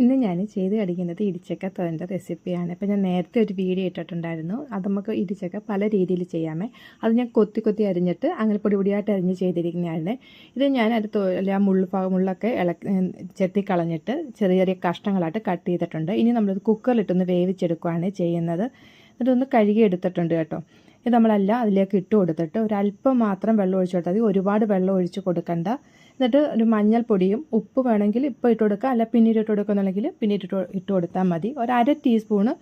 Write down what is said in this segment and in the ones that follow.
ഇന്ന് ഞാൻ ചെയ്ത് കടിക്കുന്നത് ഇടിച്ചക്ക തോരന്റെ റെസിപ്പിയാണ്. ഇപ്പോൾ ഞാൻ നേരത്തെ ഒരു വീഡിയോ ഇട്ടിട്ടുണ്ടായിരുന്നു. അത് നമുക്ക് ഇടിച്ചക്ക പല രീതിയിൽ ചെയ്യാമേ. അത് ഞാൻ കൊത്തി കൊത്തി അരിഞ്ഞിട്ട് അങ്ങനെ പൊടി പൊടിയായിട്ട് അരിഞ്ഞ് ചെയ്തിരിക്കുന്നതാണ്. ഇത് ഞാൻ അത് ആ മുള്ളു മുള്ളൊക്കെ ഇളക്കി ചെത്തി കളഞ്ഞിട്ട് ചെറിയ ചെറിയ കഷ്ണങ്ങളായിട്ട് കട്ട് ചെയ്തിട്ടുണ്ട്. ഇനി നമ്മളിത് കുക്കറിലിട്ടൊന്ന് വേവിച്ചെടുക്കുകയാണ് ചെയ്യുന്നത്. എന്നിട്ടൊന്ന് കഴുകി എടുത്തിട്ടുണ്ട് കേട്ടോ. ഇത് നമ്മളെല്ലാം അതിലേക്ക് ഇട്ട് കൊടുത്തിട്ട് ഒരല്പം മാത്രം വെള്ളം ഒഴിച്ചു കൊടുത്താൽ മതി. ഒരുപാട് വെള്ളം ഒഴിച്ച് കൊടുക്കണ്ട. എന്നിട്ട് ഒരു മഞ്ഞൾപ്പൊടിയും ഉപ്പ് വേണമെങ്കിൽ ഇപ്പോൾ ഇട്ട് കൊടുക്കുക അല്ല പിന്നീട് ഇട്ട് കൊടുക്കുന്നുണ്ടെങ്കിൽ പിന്നീട് ഇട്ട് ഇട്ട് കൊടുത്താൽ മതി. ഒരു അര ടീസ്പൂണ്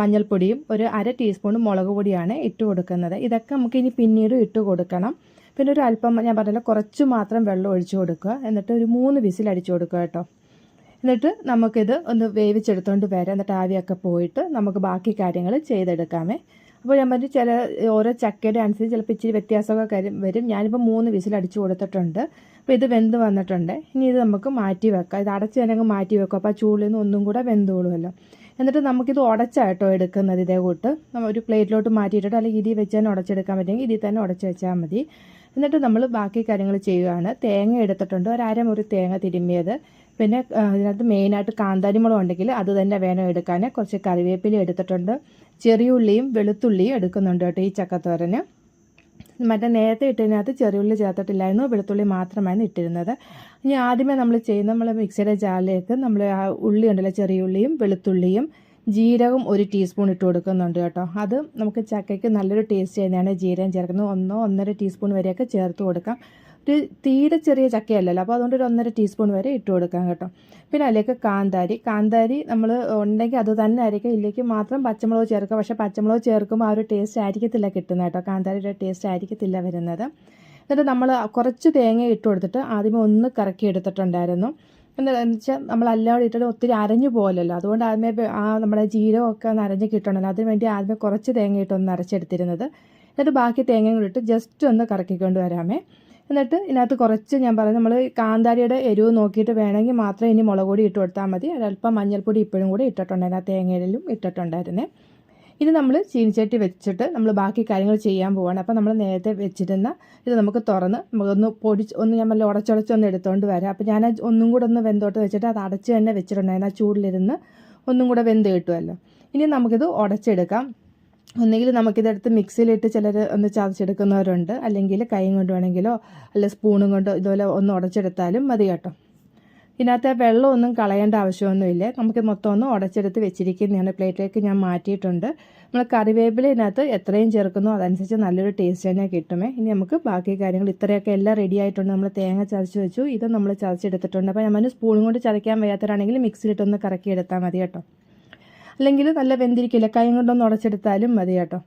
മഞ്ഞൾപ്പൊടിയും ഒരു അര ടീസ്പൂൺ മുളക് പൊടിയാണ് ഇട്ട് കൊടുക്കുന്നത്. ഇതൊക്കെ നമുക്ക് ഇനി പിന്നീട് ഇട്ട് കൊടുക്കണം. പിന്നെ ഒരു അല്പം ഞാൻ പറഞ്ഞല്ലോ കുറച്ച് മാത്രം വെള്ളം ഒഴിച്ചു കൊടുക്കുക. എന്നിട്ട് ഒരു മൂന്ന് വിസിൽ അടിച്ചു കൊടുക്കുക കേട്ടോ. എന്നിട്ട് നമുക്കിത് ഒന്ന് വേവിച്ചെടുത്തുകൊണ്ട് വരാം. എന്നിട്ട് ആവിയൊക്കെ പോയിട്ട് നമുക്ക് ബാക്കി കാര്യങ്ങൾ ചെയ്തെടുക്കാമേ. അപ്പോൾ ഞാൻ പറഞ്ഞു ചില ഓരോ ചക്കയുടെ അനുസരിച്ച് ചിലപ്പോൾ ഇച്ചിരി വ്യത്യാസമൊക്കെ വരും. ഞാനിപ്പോൾ മൂന്ന് വിസിൽ അടിച്ചു കൊടുത്തിട്ടുണ്ട്. അപ്പോൾ ഇത് വെന്ത് വന്നിട്ടുണ്ട്. ഇനി ഇത് നമുക്ക് മാറ്റി വെക്കാം. ഇത് അടച്ച് തന്നെ മാറ്റി വെക്കും. അപ്പോൾ ആ ചൂളിൽ നിന്ന് ഒന്നും കൂടെ വെന്തോളുമല്ലോ എന്നിട്ട് നമുക്കിത് ഉടച്ചാട്ടോ എടുക്കുന്നത് ഇതേ കൂട്ട്. ഒരു പ്ലേറ്റിലോട്ട് മാറ്റിയിട്ടോ അല്ലെങ്കിൽ ഇതിൽ വെച്ച് തന്നെ ഉടച്ചെടുക്കാൻ പറ്റുമെങ്കിൽ ഇതിൽ തന്നെ ഉടച്ച് വെച്ചാൽ മതി. എന്നിട്ട് നമ്മൾ ബാക്കി കാര്യങ്ങൾ ചെയ്യുകയാണ്. തേങ്ങ എടുത്തിട്ടുണ്ട്. ഒരു അരമുറി തേങ്ങ തിരുമ്മിയത്. പിന്നെ ഇതിനകത്ത് മെയിനായിട്ട് കാന്താരിമുളക് ഉണ്ടെങ്കിൽ അത് തന്നെ വേണം എടുക്കാൻ. കുറച്ച് കറിവേപ്പില എടുത്തിട്ടുണ്ട്. ചെറിയ ഉള്ളിയും വെളുത്തുള്ളിയും എടുക്കുന്നുണ്ട് കേട്ടോ ഈ ചക്കത്തോരന്. മറ്റേ നേരത്തെ ഇട്ടതിനകത്ത് ചെറിയുള്ളി ചേർത്തിട്ടില്ലായിരുന്നു വെളുത്തുള്ളി മാത്രമായിരുന്നു ഇട്ടിരുന്നത്. ഇനി ആദ്യമേ നമ്മൾ ചെയ്യുന്ന നമ്മൾ മിക്സിയുടെ ജാറിലേക്ക് നമ്മൾ ആ ഉള്ളി ഉണ്ടല്ലോ ചെറിയ ഉള്ളിയും വെളുത്തുള്ളിയും ജീരകം ഒരു ടീസ്പൂൺ ഇട്ട് കൊടുക്കുന്നുണ്ട് കേട്ടോ. അത് നമുക്ക് ചക്കയ്ക്ക് നല്ലൊരു ടേസ്റ്റ് ചെയ്യുന്നതാണ് ജീരകം ചേർക്കുന്നത്. ഒന്നോ ഒന്നര ടീസ്പൂൺ വരെയൊക്കെ ചേർത്ത് കൊടുക്കാം. ഒരു തീരെ ചെറിയ ചക്കയല്ലല്ലോ. അപ്പോൾ അതുകൊണ്ട് ഒരു ഒന്നര ടീസ്പൂൺ വരെ ഇട്ട് കൊടുക്കാം കേട്ടോ. പിന്നെ അതിലേക്ക് കാന്താരി. കാന്താരി നമ്മൾ ഉണ്ടെങ്കിൽ അത് തന്നെ ആയിരിക്കും. ഇല്ലെങ്കിൽ മാത്രം പച്ചമുളക് ചേർക്കുക. പക്ഷേ പച്ചമുളക് ചേർക്കുമ്പോൾ ആ ഒരു ടേസ്റ്റ് ആയിരിക്കത്തില്ല കിട്ടുന്നത് കേട്ടോ. കാന്താരിയുടെ ടേസ്റ്റ് ആയിരിക്കത്തില്ല വരുന്നത്. എന്നിട്ട് നമ്മൾ കുറച്ച് തേങ്ങ ഇട്ട് കൊടുത്തിട്ട് ആദ്യമേ ഒന്ന് കറക്കി എടുത്തിട്ടുണ്ടായിരുന്നു. എന്താണെന്ന് വെച്ചാൽ നമ്മൾ അല്ലാതെ ഇട്ടിട്ട് ഒത്തിരി അരഞ്ഞു പോകലല്ലോ അതുകൊണ്ട് ആദ്യമേ ആ നമ്മുടെ ജീരകമൊക്കെ ഒന്ന് അരഞ്ഞ് കിട്ടണമല്ലോ അതിന് വേണ്ടി ആദ്യമേ കുറച്ച് തേങ്ങ ഇട്ടൊന്ന് അരച്ചെടുത്തിരുന്നത്. എന്നിട്ട് ബാക്കി തേങ്ങയും കൂടി ഇട്ട് ജസ്റ്റ് ഒന്ന് കറക്കിക്കൊണ്ട് വരാമേ. എന്നിട്ട് ഇതിനകത്ത് കുറച്ച് ഞാൻ പറയാം നമ്മൾ കാന്താരിയുടെ എരിവ് നോക്കിയിട്ട് വേണമെങ്കിൽ മാത്രം ഇനി മുളക് പൊടി ഇട്ട് കൊടുത്താൽ മതി. ഒരല്പം മഞ്ഞൾപ്പൊടി ഇപ്പോഴും കൂടി ഇട്ടിട്ടുണ്ടായിരുന്നു ആ തേങ്ങയിലും ഇട്ടിട്ടുണ്ടായിരുന്നേ. ഇനി നമ്മൾ ചീനിച്ചട്ടി വെച്ചിട്ട് നമ്മൾ ബാക്കി കാര്യങ്ങൾ ചെയ്യാൻ പോവാണ്. അപ്പോൾ നമ്മൾ നേരത്തെ വെച്ചിരുന്ന ഇത് നമുക്ക് തുറന്ന് നമുക്കൊന്ന് പൊടിച്ച് ഒന്ന് ഞാൻ നല്ല ഉടച്ചുടച്ചൊന്ന് എടുത്തുകൊണ്ട് വരാം. അപ്പോൾ ഞാൻ ഒന്നും കൂടെ ഒന്ന് വെന്തോട്ട് വെച്ചിട്ട് അത് അടച്ച് തന്നെ വെച്ചിട്ടുണ്ടായിരുന്നു. ആ ചൂടിലിരുന്ന് ഒന്നും കൂടെ വെന്ത് കിട്ടുമല്ലോ ഇനി നമുക്കിത് ഉടച്ചെടുക്കാം. ഒന്നുകിൽ നമുക്കിതെടുത്ത് മിക്സിയിലിട്ട് ചിലർ ഒന്ന് ചതച്ചെടുക്കുന്നവരുണ്ട്. അല്ലെങ്കിൽ കൈയും കൊണ്ട് വേണമെങ്കിലോ അല്ല സ്പൂണും കൊണ്ടോ ഇതുപോലെ ഒന്ന് ഉടച്ചെടുത്താലും മതി കേട്ടോ. ഇതിനകത്ത് വെള്ളമൊന്നും കളയേണ്ട ആവശ്യമൊന്നുമില്ല. നമുക്ക് മൊത്തം ഒന്ന് ഉടച്ചെടുത്ത് വെച്ചിരിക്കുന്നതാണ്. പ്ലേറ്റിലേക്ക് ഞാൻ മാറ്റിയിട്ടുണ്ട്. നമ്മൾ കറിവേപ്പില ഇതിനകത്ത് എത്രയും ചേർക്കുന്നോ അതനുസരിച്ച് നല്ലൊരു ടേസ്റ്റ് തന്നെ കിട്ടുമേ ഇനി നമുക്ക് ബാക്കി കാര്യങ്ങൾ ഇത്രയൊക്കെ എല്ലാം റെഡി ആയിട്ടുണ്ട്. നമ്മൾ തേങ്ങ ചതച്ച് വെച്ചു. ഇത് നമ്മൾ ചതച്ചെടുത്തിട്ടുണ്ട്. അപ്പോൾ നമ്മൾ സ്പൂണും കൊണ്ട് ചതയ്ക്കാൻ വയ്യാത്തവരാണെങ്കിൽ മിക്സിയിലിട്ടൊന്ന് കറക്കി എടുത്താൽ മതി കേട്ടോ. അല്ലെങ്കിൽ നല്ല വെന്തിരിക്കില്ല കൈ കൊണ്ടൊന്ന് ഉടച്ചെടുത്താലും മതി കേട്ടോ.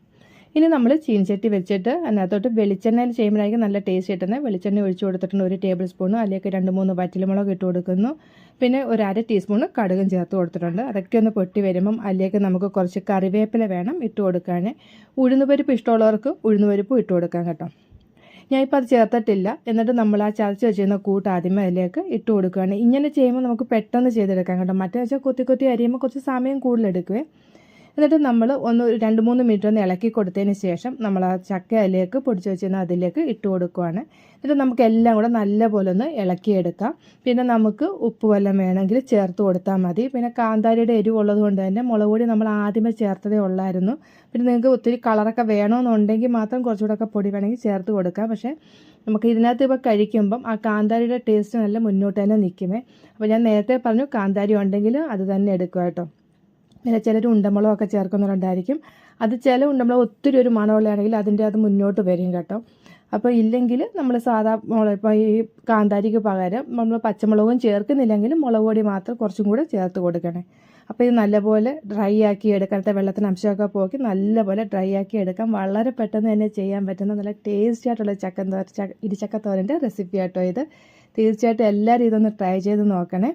ഇനി നമ്മൾ ചീനച്ചട്ടി വെച്ചിട്ട് അതിനകത്തോട്ട് വെളിച്ചെണ്ണയിൽ ചെയ്യുമ്പോഴായിരിക്കും നല്ല ടേസ്റ്റ് കിട്ടുന്നത്. വെളിച്ചെണ്ണ ഒഴിച്ചു കൊടുത്തിട്ടുണ്ട് ഒരു ടേബിൾ സ്പൂണ് അതിലേക്ക് രണ്ട് മൂന്ന് വറ്റൽമുളക് ഇട്ട് കൊടുക്കുന്നു. പിന്നെ ഒരു അര ടീസ്പൂണ് കടുകും ചേർത്ത് കൊടുത്തിട്ടുണ്ട്. അതൊക്കെ ഒന്ന് പൊട്ടി വരുമ്പം അതിലേക്ക് നമുക്ക് കുറച്ച് കറിവേപ്പില വേണം ഇട്ട് കൊടുക്കാൻ ഉഴുന്നുപരിപ്പ് ഇഷ്ടമുള്ളവർക്ക് ഉഴുന്നുപരിപ്പും ഇട്ട് കൊടുക്കാം കേട്ടോ. ഞാനിപ്പോൾ അത് ചേർത്തിട്ടില്ല. എന്നിട്ട് നമ്മൾ ആ ചതച്ച് വെച്ചിരുന്ന കൂട്ട് ആദ്യമേ അതിലേക്ക് ഇട്ട് കൊടുക്കുകയാണ്. ഇങ്ങനെ ചെയ്യുമ്പോൾ നമുക്ക് പെട്ടെന്ന് ചെയ്തെടുക്കാം കേട്ടോ. മറ്റേ വെച്ചാൽ കൊത്തി കൊത്തി അരിയുമ്പോൾ കുറച്ച് സമയം കൂടുതലെടുക്കുവേ എന്നിട്ട് നമ്മൾ ഒന്ന് രണ്ട് മൂന്ന് മിനിറ്റ് ഒന്ന് ഇളക്കി കൊടുത്തതിന് ശേഷം നമ്മൾ ആ ചക്ക അതിലേക്ക് പൊടിച്ച് വെച്ചിരുന്ന അതിലേക്ക് ഇട്ട് കൊടുക്കുവാണ്. എന്നിട്ട് നമുക്ക് എല്ലാം കൂടെ നല്ലപോലെ ഒന്ന് ഇളക്കിയെടുക്കാം. പിന്നെ നമുക്ക് ഉപ്പ് വല്ലതും വേണമെങ്കിൽ ചേർത്ത് കൊടുത്താൽ മതി. പിന്നെ കാന്താരിയുടെ എരിവുള്ളത് കൊണ്ട് തന്നെ മുളക് പൊടി നമ്മൾ ആദ്യമേ ചേർത്തതേ ഉള്ളായിരുന്നു. പിന്നെ നിങ്ങൾക്ക് ഒത്തിരി കളറൊക്കെ വേണമെന്നുണ്ടെങ്കിൽ മാത്രം കുറച്ചുകൂടെ ഒക്കെ പൊടി വേണമെങ്കിൽ ചേർത്ത് കൊടുക്കാം. പക്ഷേ നമുക്ക് ഇതിനകത്ത് ഇപ്പോൾ കഴിക്കുമ്പം ആ കാന്താരിയുടെ ടേസ്റ്റ് നല്ല മുന്നോട്ട് തന്നെ നിൽക്കുമേ. അപ്പോൾ ഞാൻ നേരത്തെ പറഞ്ഞു കാന്താരി ഉണ്ടെങ്കിൽ അത് തന്നെ എടുക്കുക കേട്ടോ. പിന്നെ ചിലർ ഉണ്ടമ്പളമൊക്കെ ചേർക്കുന്നവരുണ്ടായിരിക്കും. അത് ചില ഉണ്ടമ്പളം ഒത്തിരി ഒരു മണമുള്ളതാണെങ്കിൽ അതിന്റെ അത് മുന്നോട്ട് വരും കേട്ടോ. അപ്പോൾ ഇല്ലെങ്കിൽ നമ്മൾ സാധാ മുളക് ഇപ്പോൾ ഈ കാന്താരിക്ക് പകരം നമ്മൾ പച്ചമുളകും ചേർക്കുന്നില്ലെങ്കിൽ മുളക് പൊടി മാത്രം കുറച്ചും കൂടെ ചേർത്ത് കൊടുക്കണേ. അപ്പോൾ ഇത് നല്ലപോലെ ഡ്രൈ ആക്കി എടുക്കാനത്തെ വെള്ളത്തിന് അംശമൊക്കെ പോക്കി നല്ലപോലെ ഡ്രൈ ആക്കി എടുക്കാം വളരെ പെട്ടെന്ന് തന്നെ ചെയ്യാൻ പറ്റുന്ന നല്ല ടേസ്റ്റി ആയിട്ടുള്ള ചക്കൻ തോര ചക്ക ഇടിച്ചക്കത്തോരന്റെ റെസിപ്പി ആട്ടോ ഇത്. തീർച്ചയായിട്ടും എല്ലാവരും ഇതൊന്ന് ട്രൈ ചെയ്ത് നോക്കണേ.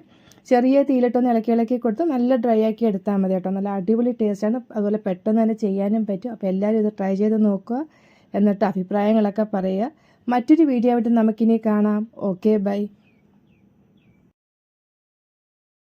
ചെറിയ തീയിലിട്ടൊന്ന് ഇളക്കി ഇളക്കി കൊടുത്ത് നല്ല ഡ്രൈ ആക്കി എടുത്താൽ മതി കേട്ടോ. നല്ല അടിപൊളി ടേസ്റ്റാണ് അതുപോലെ പെട്ടെന്ന് തന്നെ ചെയ്യാനും പറ്റും. അപ്പോൾ എല്ലാവരും ഇത് ട്രൈ ചെയ്ത് നോക്കുക എന്നിട്ട് അഭിപ്രായങ്ങളൊക്കെ പറയുക. മറ്റൊരു വീഡിയോ ആയിട്ട് നമുക്കിനി കാണാം. Okay bye